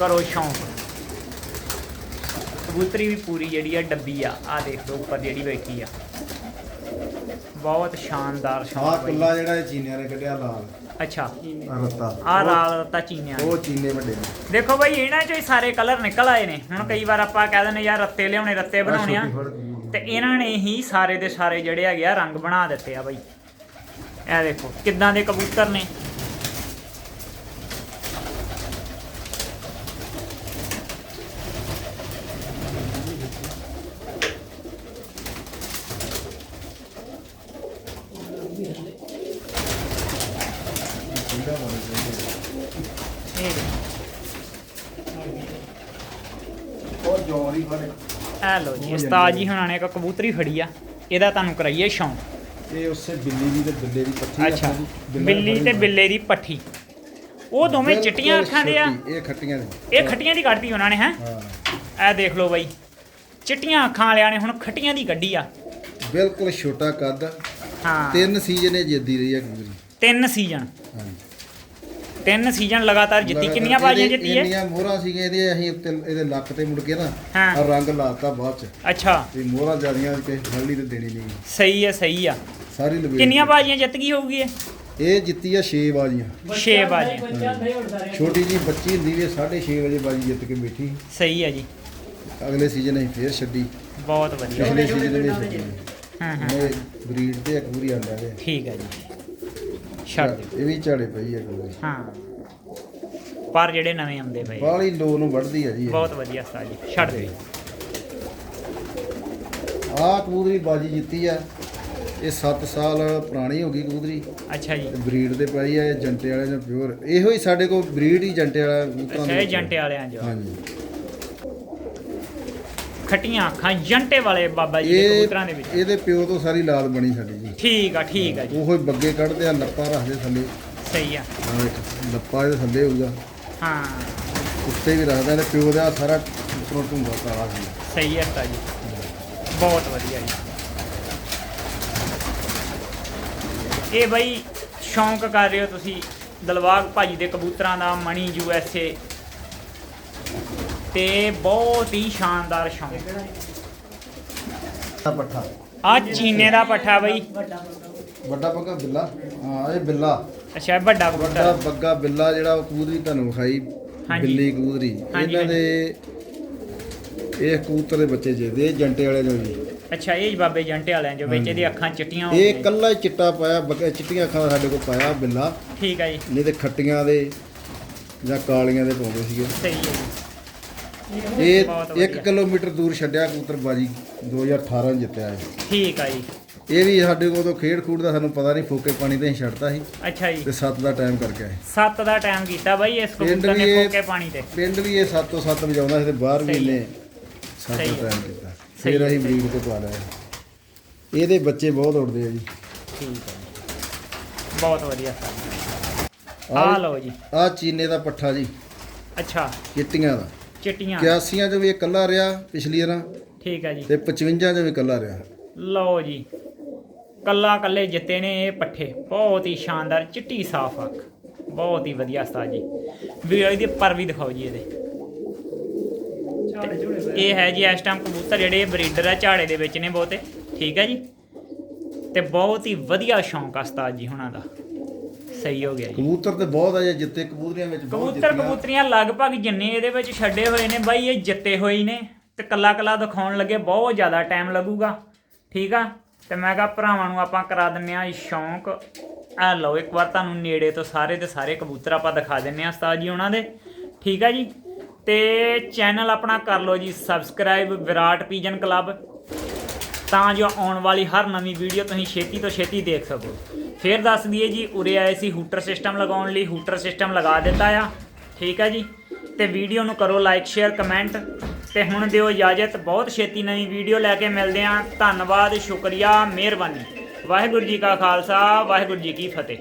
ਕਰੋ ਸ਼ੌਂਕ। ਕਬੂਤਰੀ ਵੀ ਪੂਰੀ ਜਿਹੜੀ ਆ ਡੱਬੀ ਆ ਆ ਦੇਖ ਲਓ ਉੱਪਰ ਜਿਹੜੀ ਬੈਠੀ ਆ। ਬਹੁਤ ਸ਼ਾਨਦਾਰ ਸ਼ੌਂਕ ਬਈ। ਕੁੱਲਾ ਜਿਹੜਾ ਇਹ ਚੀਨਿਆਂ ਨੇ ਕੱਢਿਆ ਲਾਲ। ਅੱਛਾ। ਆਹ ਰੱਤਾ। ਆ ਰਾਲ ਰਤਾ ਚੀਨਿਆਂ। ਉਹ ਚੀਨੇ ਵੱਡੇ ਨੇ। ਦੇਖੋ ਬਈ ਇਹਨਾਂ ਚੋਂ ਹੀ ਸਾਰੇ ਕਲਰ ਨਿਕਲ ਆਏ ਨੇ। ਹੁਣ ਕਈ ਵਾਰ ਆਪਾਂ ਕਹਿ ਦਿੰਦੇ ਯਾਰ ਰੱਤੇ ਲਿਆਉਣੇ ਰੱਤੇ ਬਣਾਉਣੇ ਆ। ਤੇ ਇਹਨਾਂ ਨੇ ਹੀ ਸਾਰੇ ਦੇ ਸਾਰੇ ਜਿਹੜੇ ਹੈਗੇ ਆ ਰੰਗ ਬਣਾ ਦਿੱਤੇ ਆ ਬਈ। ਇਹ ਦੇਖੋ ਕਿੱਦਾਂ ਦੇ ਕਬੂਤਰ ਨੇ ਜੌਹਰੀ ਫੜੇ ਐ ਲੋ ਜੀ ਉਸਤਾਦ ਜੀ ਹੁਣਾਂ ਨੇ ਇੱਕ ਕਬੂਤਰੀ ਫੜੀ ਆ ਇਹਦਾ ਤੁਹਾਨੂੰ ਕਰਾਈਏ ਸ਼ੌਂਕ। ਇਹ ਉਸੇ ਬਿੱਲੀ ਦੀ ਤੇ ਬਿੱਲੇ ਦੀ ਪੱਠੀ ਆ ਅੱਛਾ। ਬਿੱਲਾ ਤੇ ਬਿੱਲੇ ਦੀ ਪੱਠੀ। ਉਹ ਦੋਵੇਂ ਚਿੱਟੀਆਂ ਅੱਖਾਂ ਦੇ ਆ। ਇਹ ਖੱਟੀਆਂ ਨੇ। ਇਹ ਖੱਟੀਆਂ ਦੀ ਕੱਢਤੀ ਉਹਨਾਂ ਨੇ ਹੈ? ਹਾਂ। ਇਹ ਦੇਖ ਲਓ ਬਾਈ ਚਿੱਟੀਆਂ ਅੱਖਾਂ ਵਾਲਿਆਂ ਨੇ ਹੁਣ ਖੱਟੀਆਂ ਦੀ ਕੱਢੀ ਆ। ਬਿਲਕੁਲ ਛੋਟਾ ਕੱਦ ਹਾਂ। ਤਿੰਨ ਸੀਜ਼ਨ ਇਹ ਜਿੱਦੀ ਰਹੀ ਕਬੂਤਰੀ। ਤਿੰਨ ਸੀਜ਼ਨ। ਹਾਂਜੀ। ਤਿੰਨ ਸੀਜ਼ਨ ਲਗਾਤਾਰ ਜਿੱਤੀ ਕਿੰਨੀਆਂ ਬਾਜ਼ੀਆਂ ਇਹਦੇ- ਜਿੱਤੀ ਹੈ ਇੰਨੀਆਂ ਮੋਹਰਾਂ ਸੀਗੀਆਂ ਇਹਦੇ ਅਸੀਂ ਉੱਤੇ ਇਹਦੇ ਲੱਕ ਤੇ ਮੁੜ ਕੇ ਨਾ ਹਾਂ। ਆਹ ਰੰਗ ਲਾਤਾ ਬਾਅਦ ਚ। ਅੱਛਾ। ਤੇ ਮੋਹਰਾਂ ਜਿਆਦੀਆਂ ਕਿ ਫੜਲੀ ਤੇ ਦੇਣੀ ਨਹੀਂ। ਸਹੀ ਹੈ ਸਹੀ ਆ। ਸਾਰੀ ਲਵੇਟ ਕਿੰਨੀਆਂ ਬਾਜ਼ੀਆਂ ਜਿੱਤ ਗਈ ਹੋਊਗੀ ਇਹ? ਇਹ ਜਿੱਤੀ ਆ 6 ਬਾਜ਼ੀਆਂ। 6 ਬਾਜ਼ੀਆਂ। ਛੋਟੀ ਜੀ ਬੱਚੀ ਹੁੰਦੀ ਵੀ 6:30 ਵਜੇ ਬਾਜੀ ਜਿੱਤ ਕੇ ਬੈਠੀ। ਸਹੀ ਹੈ ਜੀ। ਅਗਲੇ ਸੀਜ਼ਨ ਅਸੀਂ ਫੇਰ ਛੱਡੀ। ਬਹੁਤ ਵਧੀਆ। ਪਿਛਲੇ ਸੀਜ਼ਨ ਵੀ ਛੱਡੀ। ਹਾਂ ਹਾਂ। ਇਹ ਬਰੀਡ ਤੇ ਇੱਕ ਪੂਰੀ ਆਂਦਾ ਹੈ ਠੀਕ ਹੈ ਜੀ। ਛੱਡ ਦਿਓ ਇਹ ਵੀ ਝਾੜੇ ਪਈ ਹੈ ਕੋਈ ਹਾਂ। ਪਰ ਜਿਹੜੇ ਨਵੇਂ ਆਉਂਦੇ ਪਏ। ਬਾਹਲੀ ਲੋ ਨੂੰ ਵੱਢਦੀ ਹੈ ਜੀ ਇਹ। ਬਹੁਤ ਵਧੀਆ ਉਸਤਾਦ ਜੀ ਛੱਡ ਦਿਓ ਜੀ ਆਹ ਕਬੂਤਰੀ ਬਾਜੀ ਜਿੱਤੀ ਆ। ਇਹ 7 ਸਾਲ ਪੁਰਾਣੀ ਹੋ ਗਈ ਕਬੂਤਰੀ। ਅੱਛਾ ਜੀ। ਬਰੀਡ ਤੇ ਪਾਈ ਆ ਇਹ ਜੰਟੇ ਵਾਲੇ ਨੇ ਪਿਓਰ। ਇਹੋ ਹੀ ਸਾਡੇ ਕੋਲ ਬਰੀਡ ਹੀ ਜੰਟੇ ਵਾਲਾ ਕਬੂਤਰਾਂ ਅੱਛਾ ਦੇ ਇਹ ਜੰਟੇ ਵਾਲਿਆਂ ਜੋ ਹਾਂਜੀ। ਖੱਟੀਆਂ ਅੱਖਾਂ ਜੰਟੇ ਵਾਲੇ ਬਾਬਾ ਜੀ ਦੇ ਇਹ ਕਬੂਤਰਾਂ ਦੇ ਵਿੱਚ। ਇਹਦੇ ਪਿਓ ਤੋਂ ਸਾਰੀ ਲਾਲ ਬਣੀ ਸਾਡੀ ਜੀ। ਠੀਕ ਆ ਠੀਕ ਆ ਜੀ। ਉਹੋ ਹੀ ਬੱਗੇ ਕੱਢਦੇ ਆ ਲੱਪਾ ਰੱਖਦੇ ਥੱਲੇ। ਸਹੀ ਆ। ਆਹ ਇੱਕ ਲੱਪਾ ਇਹਦੇ ਥੱਲੇ ਹੋਊਗਾ। ਹਾਂ। ਉੱਤੇ ਵੀ ਰੱਖਦਾ ਤੇ ਪਿਓ ਦਾ ਸਾਰਾ ਉੱਪਰੋਂ ਢੁੰਗਾ ਕਾਲਾ ਸੀ। ਸਹੀ ਹੈ ਉਸਤਾਦ ਜੀ। ਬਹੁਤ ਵਧੀਆ ਜੀ। ਇਹ ਬਈ ਸ਼ੌਂਕ ਕਰ ਰਹੇ ਹੋ ਤੁਸੀਂ ਦਲਵਾਗ ਭਾਜੀ ਦੇ ਕਬੂਤਰਾਂ ਦਾ ਮਣੀ ਯੂ ਐਸ ਏ। ਤੇ ਬਹੁਤ ਹੀ ਸ਼ਾਨਦਾਰ ਸ਼ੌਂਕ। ਪੱਠਾ। ਆ ਚੀਨੇ ਦਾ ਪੱਠਾ ਬਈ। ਵੱਡਾ ਬੱਗਾ ਬਿੱਲਾ। ਹਾਂ ਇਹ ਬਿੱਲਾ। ਅੱਛਾ ਇਹ ਵੱਡਾ ਵੱਡਾ ਕਬੂਤਰ ਬੱਗਾ ਬਿੱਲਾ ਜਿਹੜਾ ਉਹ ਕਬੂਤਰੀ ਤੁਹਾਨੂੰ ਵਿਖਾਈ ਹਾਂਜੀ। ਬਿੱਲੀ ਕਬੂਤਰੀ ਹਾਂਜੀ, ਇਹਨਾਂ ਦੇ ਇਹ ਕਬੂਤਰ ਦੇ ਬੱਚੇ ਜੇ ਦੇ ਜੰਟੇ ਵਾਲੇ ਨੂੰ ਜੀ ਅੱਛਾ ਇਹ ਬਾਬੇ ਜੰਟੇ ਵਾਲਿਆਂ ਜੋ ਵਿੱਚ ਇਹਦੀ ਅੱਖਾਂ ਚਿੱਟੀਆਂ ਇਹ ਹੋਣਗੀਆਂ ਕੱਲਾ ਹੀ ਚਿੱਟਾ ਪਾਇਆ ਬੱਗਾ ਚਿੱਟੀਆਂ ਅੱਖਾਂ ਦਾ ਸਾਡੇ ਕੋਲ ਪਾਇਆ ਬਿੱਲਾ। ਠੀਕ ਹੈ ਜੀ। ਨਹੀਂ ਤੇ ਖੱਟੀਆਂ ਦੇ ਜਾਂ ਕਾਲੀਆਂ ਦੇ ਪਾਉਂਦੇ ਸੀਗੇ। ਸਹੀ ਹੈ ਜੀ। ਇਹ ਬਹੁਤ 1 ਵਧੀਆ। ਕਿਲੋਮੀਟਰ ਦੂਰ ਛੱਡਿਆ ਕਬੂਤਰ ਬਾਜੀ 2018 ਜਿੱਤਿਆ ਇਹ। ਠੀਕ ਆ ਜੀ। ਇਹ ਵੀ ਸਾਡੇ ਕੋਲ ਤੋਂ ਖੇਡ ਖੂਡ ਦਾ ਸਾਨੂੰ ਪਤਾ ਨਹੀਂ ਫੋਕੇ ਪਾਣੀ ਤੇ ਹੀ ਛੱਡਤਾ ਸੀ। ਅੱਛਾ ਜੀ। ਤੇ 7 ਦਾ ਟਾਈਮ ਕਰਕੇ ਆਏ। 7 ਦਾ ਟਾਈਮ ਕੀਤਾ ਬਾਈ ਇਸ ਕਬੂਤਰ ਨੇ ਫੋਕੇ ਪਾਣੀ ਤੇ। ਪਿੰਡ ਵੀ ਇਹ 7 ਤੋਂ 7 ਵਜਾਉਂਦਾ ਸੀ ਤੇ ਬਾਹਰ ਵੀ ਹੈ। 7 ਸਹੀ ਦਾ ਹੈ। ਟਾਈਮ ਕੀਤਾ। ਫਿਰ ਹੈ, ਅਸੀਂ ਬਰੀਡ ਤੇ ਪਾ ਲਿਆ। ਇਹਦੇ ਬੱਚੇ ਬਹੁਤ ਉੱਡਦੇ ਆ ਜੀ। ਠੀਕ ਹੈ। ਬਹੁਤ ਵਧੀਆ ਆ ਲਓ ਜੀ। ਆ ਚੀਨੇ ਦਾ ਪੱਠਾ ਜੀ। ਅੱਛਾ। ਚਿੱਟੀਆਂ ਦਾ। ਚਿੱਟੀਆਂ। 81 ਚ ਵੀ ਇਹ ਕੱਲਾ ਰਿਹਾ ਪਿਛਲੀ ਵਾਰ। ਠੀਕ ਹੈ ਜੀ। ਤੇ 55 ਚ ਵੀ ਕੱਲਾ ਰਿਹਾ। ਲਓ ਜੀ ਕੱਲਾ ਕੱਲੇ ਜਿੱਤੇ ਨੇ ਇਹ ਪੱਠੇ। ਬਹੁਤ ਹੀ ਸ਼ਾਨਦਾਰ ਚਿੱਟੀ ਸਾਫ਼ ਅੱਖ। ਬਹੁਤ ਹੀ ਵਧੀਆ ਉਸਤਾਦ ਜੀ। ਵੀ ਇਹਦੇ ਪਰ ਵੀ ਦਿਖਾਓ ਜੀ ਇਹਦੇ। ਇਹ ਹੈ ਜੀ ਇਸ ਟਾਈਮ ਕਬੂਤਰ ਜਿਹੜੇ ਬਰੀਡਰ ਆ ਝਾੜੇ ਦੇ ਵਿੱਚ ਨੇ ਬਹੁਤੇ। ਠੀਕ ਹੈ ਜੀ। ਤੇ ਬਹੁਤ ਹੀ ਵਧੀਆ ਸ਼ੌਂਕ ਆ ਉਸਤਾਦ ਜੀ ਹੁਣਾਂ ਦਾ। ਸਹੀ ਹੋ ਗਿਆ ਜੀ। ਕਬੂਤਰ ਤੇ ਬਹੁਤ ਆ ਜੇ ਜਿੱਤੇ ਕਬੂਤਰੀਆਂ ਵਿੱਚ ਬਹੁਤ ਕਬੂਤਰ ਜਿੱਤੀਆਂ। ਕਬੂਤਰੀਆਂ ਲਗਭਗ ਜਿੰਨੇ ਇਹਦੇ ਵਿੱਚ ਛੱਡੇ ਹੋਏ ਨੇ ਬਾਈ ਇਹ ਜਿੱਤੇ ਹੋਏ ਨੇ। ਤੇ ਕੱਲਾ ਕੱਲਾ ਦਿਖਾਉਣ ਲੱਗੇ ਬਹੁਤ ਜ਼ਿਆਦਾ ਟਾਈਮ ਲੱਗੂਗਾ। ਠੀਕ ਆ? ਤੇ ਮੈਂ ਕਿਹਾ ਭਰਾਵਾਂ ਨੂੰ ਆਪਾਂ ਕਰਾ ਦਿੰਨੇ ਆ ਸ਼ੌਂਕ। ਆ ਲਓ ਇੱਕ ਵਾਰ ਤੁਹਾਨੂੰ ਨੇੜੇ ਤੋਂ ਸਾਰੇ ਦੇ ਸਾਰੇ ਕਬੂਤਰ ਆਪਾਂ ਦਿਖਾ ਦਿੰਨੇ ਆ ਉਸਤਾਦ ਜੀ ਉਹਨਾਂ ਦੇ। ਠੀਕ ਆ ਜੀ? ਤੇ ਚੈਨਲ ਆਪਣਾ ਕਰ ਲਓ ਜੀ ਸਬਸਕ੍ਰਾਈਬ ਵਿਰਾਟ ਪੀਜਨ ਕਲੱਬ ਤਾਂ ਜੋ ਆਉਣ ਵਾਲੀ ਹਰ ਨਵੀਂ ਵੀਡੀਓ ਤੁਸੀਂ ਛੇਤੀ ਤੋਂ ਛੇਤੀ ਦੇਖ ਸਕੋ। ਫਿਰ ਦੱਸ ਦਈਏ ਜੀ, ਉਰੇ ਆਏ ਸੀ ਹੂਟਰ ਸਿਸਟਮ ਲਗਾਉਣ ਲਈ, ਹੂਟਰ ਸਿਸਟਮ ਲਗਾ ਦਿੱਤਾ ਆ। ਠੀਕ ਹੈ ਜੀ? ਤੇ ਵੀਡੀਓ ਨੂੰ ਕਰੋ ਲਾਈਕ, ਸ਼ੇਅਰ, ਕਮੈਂਟ। ਤੇ ਹੁਣ ਦਿਓ ਇਜਾਜ਼ਤ। ਬਹੁਤ ਛੇਤੀ ਨਵੀਂ ਵੀਡੀਓ ਲੈ ਕੇ ਮਿਲਦੇ ਆਂ ਧੰਨਵਾਦ, ਸ਼ੁਕਰੀਆ, ਮਿਹਰਬਾਨੀ। ਵਾਹਿਗੁਰੂ ਜੀ ਕਾ ਖਾਲਸਾ, ਵਾਹਿਗੁਰੂ ਜੀ ਕੀ ਫਤਿਹ।